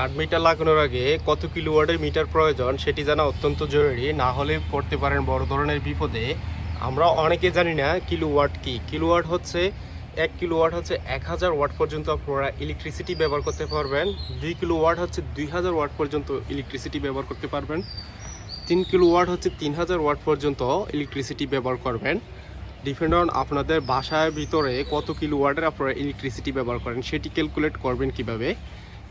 Card metre লাগানোর আগে কত কিলোওয়াটের মিটার প্রয়োজন সেটি জানা অত্যন্ত জরুরি। না হলে পড়তে পারেন বড় ধরনের বিপদে। আমরা অনেকে জানি না কিলোওয়াট কি। কিলোওয়াট হচ্ছে, এক কিলোওয়াট হচ্ছে এক হাজার ওয়াট পর্যন্ত আপনারা ইলেকট্রিসিটি ব্যবহার করতে পারবেন। দুই কিলোওয়াট হচ্ছে দুই হাজার ওয়াট পর্যন্ত ইলেকট্রিসিটি ব্যবহার করতে পারবেন। তিন কিলোওয়াট হচ্ছে তিন হাজার ওয়াট পর্যন্ত ইলেকট্রিসিটি ব্যবহার করবেন। ডিপেন্ড অন আপনাদের বাসার ভিতরে কত কিলোওয়াটের আপনারা ইলেকট্রিসিটি ব্যবহার করেন, সেটি ক্যালকুলেট করবেন কীভাবে।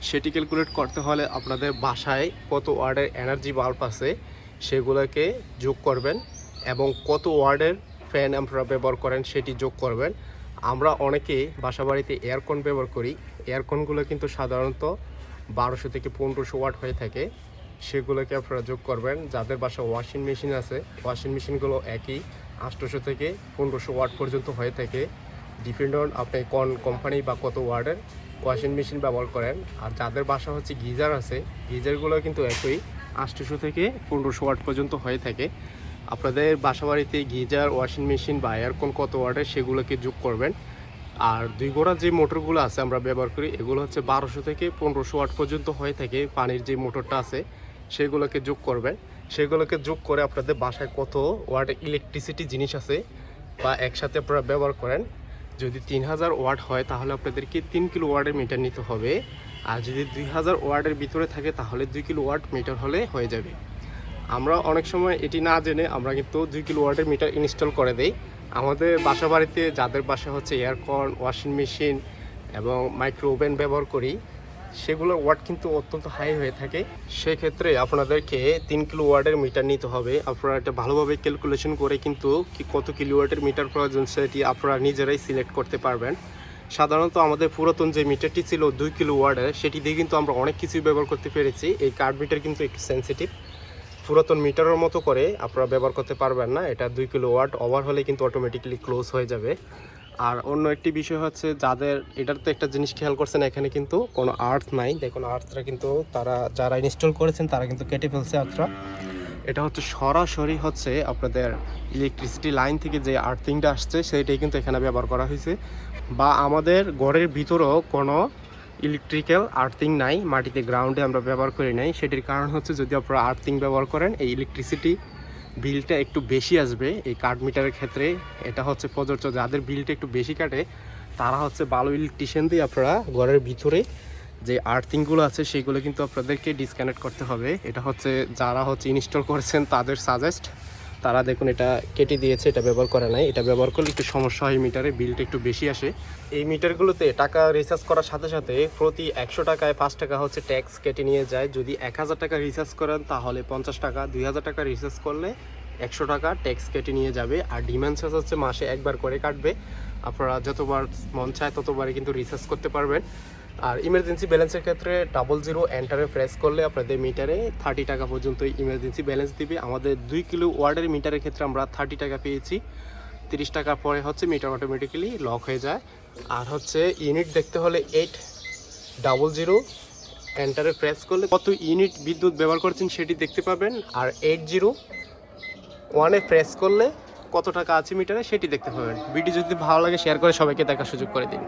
সেটি ক্যালকুলেট করতে হলে আপনাদের বাসায় কত ওয়ার্ডের এনার্জি বাল্ব আছে সেগুলোকে যোগ করবেন এবং কত ওয়ার্ডের ফ্যান আপনারা ব্যবহার করেন সেটি যোগ করবেন। আমরা অনেকে বাসা বাড়িতে এয়ারকন ব্যবহার করি। এয়ারকনগুলো কিন্তু সাধারণত বারোশো থেকে পনেরোশো ওয়াট হয়ে থাকে। সেগুলোকে আপনারা যোগ করবেন। যাদের বাসা ওয়াশিং মেশিন আছে ওয়াশিং মেশিনগুলো একই আটশোশো থেকে পনেরোশো ওয়াট পর্যন্ত হয়ে থাকে। ডিপেন্ড অন আপনি কোন কোম্পানি বা কত ওয়ার্ডের ওয়াশিং মেশিন ব্যবহার করেন। আর যাদের বাসা হচ্ছে গিজার আছে, গিজারগুলো কিন্তু একই আটশোশো থেকে পনেরোশো ওয়াট পর্যন্ত হয়ে থাকে। আপনাদের বাসা বাড়িতে গিজার, ওয়াশিং মেশিন বা এয়ারকন কত ওয়ার্ডের সেগুলোকে যোগ করবেন। আর দুই গোড়া যে মোটরগুলো আছে আমরা ব্যবহার করি, এগুলো হচ্ছে বারোশো থেকে পনেরোশো ওয়াট পর্যন্ত হয়ে থাকে পানির যে মোটরটা আছে, সেগুলোকে যোগ করবেন। সেগুলোকে যোগ করে আপনাদের বাসায় কত ওয়াট ইলেকট্রিসিটি জিনিস আছে, বা একসাথে আপনারা ব্যবহার করেন। যদি তিন হাজার ওয়াট হয়, তাহলে আপনাদেরকে তিন কিলো ওয়ার্ডের মিটার নিতে হবে। আর যদি দুই হাজার ওয়ার্ডের ভিতরে থাকে, তাহলে দুই কিলো ওয়াট মিটার হলে হয়ে যাবে। আমরা অনেক সময় এটি না জেনে আমরা কিন্তু দুই কিলো ওয়ার্ডের মিটার ইনস্টল করে দেই। আমাদের বাসা বাড়িতে যাদের বাসা হচ্ছে এয়ারকন ওয়াশিং মেশিন এবং মাইক্রো ওভেন ব্যবহার করি সেগুলোর ওয়াট কিন্তু অত্যন্ত হাই হয়ে থাকে। সেক্ষেত্রে আপনাদেরকে তিন কিলো ওয়াটের মিটার নিতে হবে। আপনারা এটা ভালোভাবে ক্যালকুলেশন করে কিন্তু কি কত কিলো ওয়াটের মিটার প্রয়োজন সেটি আপনারা নিজেরাই সিলেক্ট করতে পারবেন। সাধারণত আমাদের পুরাতন যে মিটারটি ছিল দুই কিলো ওয়ার্ডের সেটি দিয়ে কিন্তু আমরা অনেক কিছুই ব্যবহার করতে পেরেছি। এই কার্ড মিটার কিন্তু একটু সেন্সিটিভ পুরাতন মিটারের মতো করে আপনারা ব্যবহার করতে পারবেন না। এটা দুই কিলো ওয়াট ওভার হলে কিন্তু অটোমেটিক্যালি ক্লোজ হয়ে যাবে। আর অন্য একটি বিষয় হচ্ছে যাদের, এটার তো একটা জিনিস খেয়াল করছেন, এখানে কিন্তু কোনো আর্থ নাই। দেখুন আর্থরা কিন্তু তারা, যারা ইনস্টল করেছেন, তারা কিন্তু কেটে ফেলছে আর্থটা এটা হচ্ছে সরাসরি হচ্ছে আপনাদের ইলেকট্রিসিটি লাইন থেকে যে আর্থিংটা আসছে সেটাই কিন্তু এখানে ব্যবহার করা হয়েছে। বা আমাদের ঘরের ভিতরেও কোনো ইলেকট্রিক্যাল আর্থিং নাই, মাটিতে গ্রাউন্ডে আমরা ব্যবহার করি নাই। সেটির কারণ হচ্ছে যদি আপনারা আর্থিং ব্যবহার করেন, এই ইলেকট্রিসিটি বিলটা একটু বেশি আসবে এই কার্ড মিটারের ক্ষেত্রে। এটা হচ্ছে প্রযোজ্য, যাদের বিলটা একটু বেশি কাটে, তারা হচ্ছে ভালো ইলেকট্রিশিয়ান দিয়ে আপনারা ঘরের ভিতরে যে আর্থিংগুলো আছে, সেগুলো কিন্তু আপনাদেরকে ডিসকানেক্ট করতে হবে। এটা হচ্ছে যারা হচ্ছে ইনস্টল করেছেন, তাদের সাজেস্ট তারা দেখুন এটা কেটে দিয়েছে, এটা ব্যবহার করে নাই। এটা ব্যবহার করলে একটু সমস্যা হয় মিটারে, বিলটা একটু বেশি আসে। এই মিটারগুলোতে টাকা রিচার্জ করার সাথে সাথে প্রতি একশো টাকায় পাঁচ টাকা হচ্ছে ট্যাক্স কেটে নিয়ে যায়। যদি এক হাজার টাকা রিচার্জ করেন, তাহলে পঞ্চাশ টাকা, দুই হাজার টাকা রিচার্জ করলে একশো টাকা ট্যাক্স কেটে নিয়ে যাবে। আর ডিমান্ড চার্জ হচ্ছে মাসে একবার করে কাটবে। আপনারা যতবার মন চায় ততবারই কিন্তু রিচার্জ করতে পারবেন। আর ইমার্জেন্সি ব্যালেন্সের ক্ষেত্রে ডাবল জিরো এন্টারে প্রেস করলে আপনাদের মিটারে থার্টি টাকা পর্যন্ত ইমার্জেন্সি ব্যালেন্স দিবে। আমাদের দুই কিলো ওয়ার্ডের মিটারের ক্ষেত্রে আমরা থার্টি টাকা পেয়েছি। তিরিশ টাকা পরে হচ্ছে মিটার অটোমেটিক্যালি লক হয়ে যায়। আর হচ্ছে ইউনিট দেখতে হলে এইট ডাবল জিরো এন্টারে প্রেস করলে কত ইউনিট বিদ্যুৎ ব্যবহার করছেন সেটি দেখতে পাবেন। আর এইট জিরো ওয়ানে প্রেস করলে কত টাকা আছে মিটারে সেটি দেখতে পাবেন। ভিডিও যদি ভালো লাগে শেয়ার করে সবাইকে দেখার সুযোগ করে দিন।